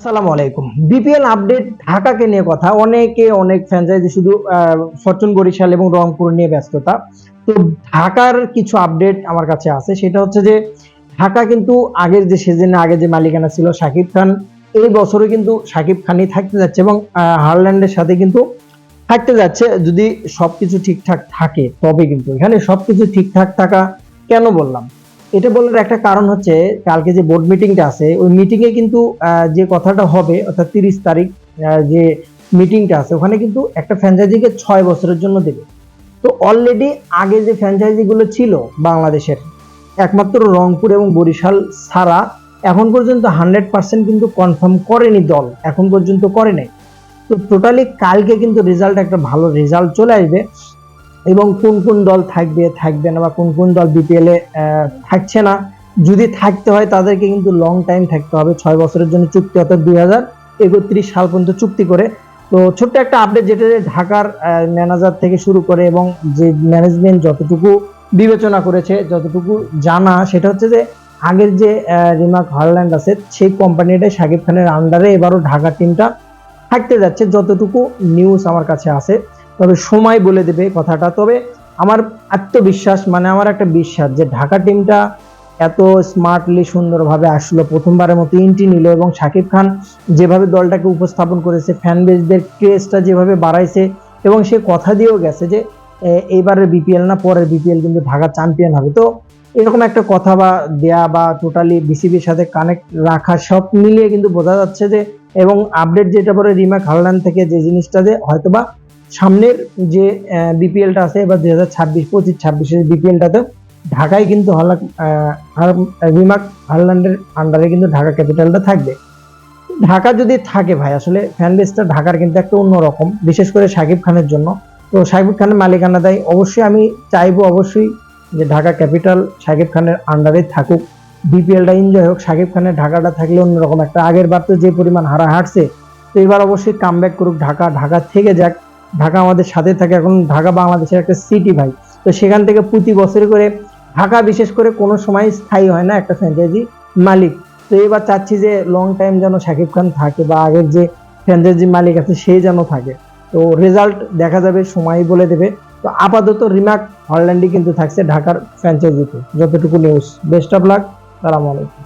আসসালামু আলাইকুম। BPL update ঢাকাকে নিয়ে কথা। অনেকে, অনেক ফ্র্যাঞ্চাইজি শুধু ফরচুন, বরিশাল এবং রংপুর নিয়ে ব্যস্ততা। তো ঢাকার কিছু আপডেট আমার কাছে আছে। সেটা হচ্ছে যে, ঢাকা কিন্তু আগের যে সিজনে আগে যে মালিকানা ছিল শাকিব খান, এই বছরে কিন্তু শাকিব খানই থাকতে যাচ্ছে এবং হারল্যান্ডের সাথে কিন্তু থাকতে যাচ্ছে। যদি সবকিছু ঠিকঠাক থাকে, তবে কিন্তু এখানে সবকিছু ঠিকঠাক থাকা কেন বললাম? এটা বলার একটা কারণ হচ্ছে, কালকে যে বোর্ড মিটিংটা আছে, ওই মিটিংয়ে কিন্তু যে কথাটা হবে, অর্থাৎ তিরিশ তারিখ যে মিটিংটা আছে, ওখানে কিন্তু একটা ফ্র্যাঞ্চাইজিকে ছয় বছরের জন্য দেবে। তো অলরেডি আগে যে ফ্র্যাঞ্চাইজিগুলো ছিল বাংলাদেশের, একমাত্র রংপুর এবং বরিশাল ছাড়া, এখন পর্যন্ত হান্ড্রেড পার্সেন্ট কিন্তু কনফার্ম করেনি দল, এখন পর্যন্ত করে নাই। তো টোটালি কালকে কিন্তু রেজাল্ট একটা ভালো রেজাল্ট চলে আসবে। এবং কোন কোন দল থাকবে থাকবে না বা কোন কোন দল বিপিএল থাকছে না। যদি থাকতে হয়, তাদেরকে কিন্তু লং টাইম থাকতে হবে। ছয় বছরের জন্য চুক্তি, অর্থাৎ দুই হাজার একত্রিশ সাল পর্যন্ত চুক্তি করে। তো ছোট্ট একটা আপডেট যেটা ঢাকার ম্যানেজার থেকে শুরু করে এবং যে ম্যানেজমেন্ট যতটুকু বিবেচনা করেছে, যতটুকু জানা, সেটা হচ্ছে যে আগের যে রিমার্ক হারল্যান্ড আছে, সেই কোম্পানিটাই শাকিব খানের আন্ডারে এবারও ঢাকা টিমটা থাকতে যাচ্ছে। যতটুকু নিউজ আমার কাছে আছে তবে সময় বলে দেবে কথাটা। তবে আমার আত্মবিশ্বাস মানে আমার একটা বিশ্বাস যে ঢাকা টিমটা এত স্মার্টলি সুন্দরভাবে আসলো, প্রথমবারের মতো ইন্টি নিল এবং শাকিব খান যেভাবে দলটাকে উপস্থাপন করেছে ফ্যান বেসদের ক্রেজটা যেভাবে বাড়াইছে এবং সে কথা দিয়েও গেছে যে এইবারের বিপিএল না, পরের বিপিএল কিন্তু ঢাকা চ্যাম্পিয়ন হবে। তো এরকম একটা কথা বা দেয়া বা টোটালি বিসিবির সাথে কানেক্ট রাখা সব মিলিয়ে কিন্তু বোঝা যাচ্ছে যে, এবং আপডেট যেটা পরে রিমাক হারল্যান্ড থেকে যে জিনিসটা যে হয়তোবা সামনের যে বিপিএলটা আছে এবার দুই হাজার ছাব্বিশ, পঁচিশ ছাব্বিশের বিপিএলটাতে ঢাকায় কিন্তু হলা রিমাক হারল্যান্ডের আন্ডারে কিন্তু ঢাকা ক্যাপিটালটা থাকবে। ঢাকা যদি থাকে ভাই, আসলে ফ্যান বেসটা ঢাকার কিন্তু একটা অন্যরকম, বিশেষ করে শাকিব খানের জন্য। তো শাকিব খানের মালিকানা দেয় অবশ্যই আমি চাইব অবশ্যই যে ঢাকা ক্যাপিটাল শাকিব খানের আন্ডারে থাকুক। বিপিএলটা এনজয় হোক, শাকিব খানের ঢাকাটা থাকলে অন্যরকম একটা। আগের বার তো যে পরিমাণ হারা হাঁটছে তো এবার অবশ্যই কাম করুক ঢাকা ঢাকা থেকে যাক। ঢাকা আমাদের সাথে থাকে। এখন ঢাকা বাংলাদেশের একটা সিটি ভাই। তো সেখান থেকে প্রতি বছর করে ঢাকা বিশেষ করে কোনো সময় স্থায়ী হয় না একটা ফ্র্যাঞ্চাইজি মালিক। তো এবার চাচ্ছি যে লং টাইম যেন শাকিব খান থাকে বা আগের যে ফ্র্যাঞ্চাইজি মালিক আছে সে যেন থাকে। তো রেজাল্ট দেখা যাবে, সময় বলে দেবে। তো আপাতত রিমাক হল্যান্ডই কিন্তু থাকছে ঢাকার ফ্র্যাঞ্চাইজিতে যতটুকু নিউজ বেস্ট অফ লাক সালাম আলাইকুম।